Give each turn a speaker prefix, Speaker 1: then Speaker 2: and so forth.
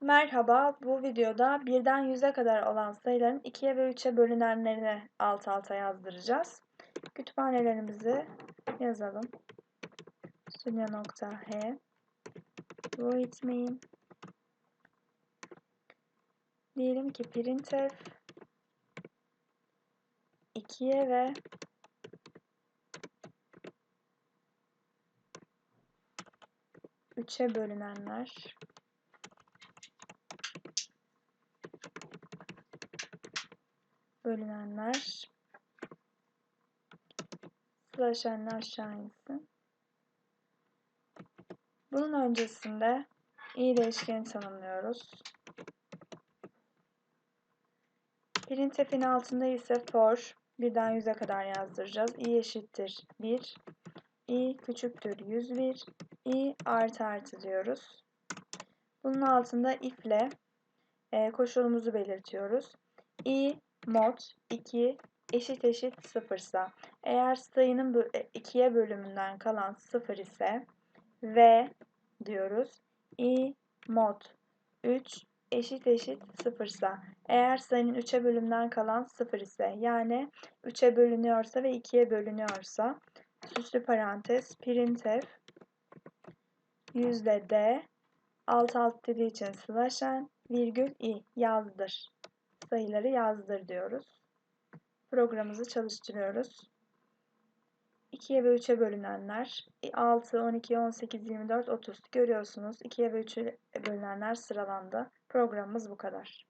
Speaker 1: Merhaba, bu videoda birden 100'e kadar olan sayıların 2'ye ve 3'e bölünenlerini alt alta yazdıracağız. Kütüphanelerimizi yazalım. Studio.h void main Diyelim ki printf 2'ye ve üçe bölünenler bölünenler slash n'le aşağı insin. Bunun öncesinde i değişkeni tanımlıyoruz. Printf'in altında ise for birden 100'e kadar yazdıracağız. i eşittir 1, i küçüktür 101, i artı artı diyoruz. Bunun altında if ile e, koşulumuzu belirtiyoruz. i mod 2 eşit eşit 0 ise eğer sayının 2'ye bölümünden kalan 0 ise v diyoruz. i mod 3 eşit eşit 0 ise eğer sayının 3'e bölümünden kalan 0 ise yani 3'e bölünüyorsa ve 2'ye bölünüyorsa süslü parantez printf yüzde d alt alt dediği için slash n virgül i yazdır sayıları yazdır diyoruz. Programımızı çalıştırıyoruz. 2'ye ve 3'e bölünenler 6, 12, 18, 24, 30 görüyorsunuz. 2'ye ve 3'e bölünenler sıralandı. Programımız bu kadar.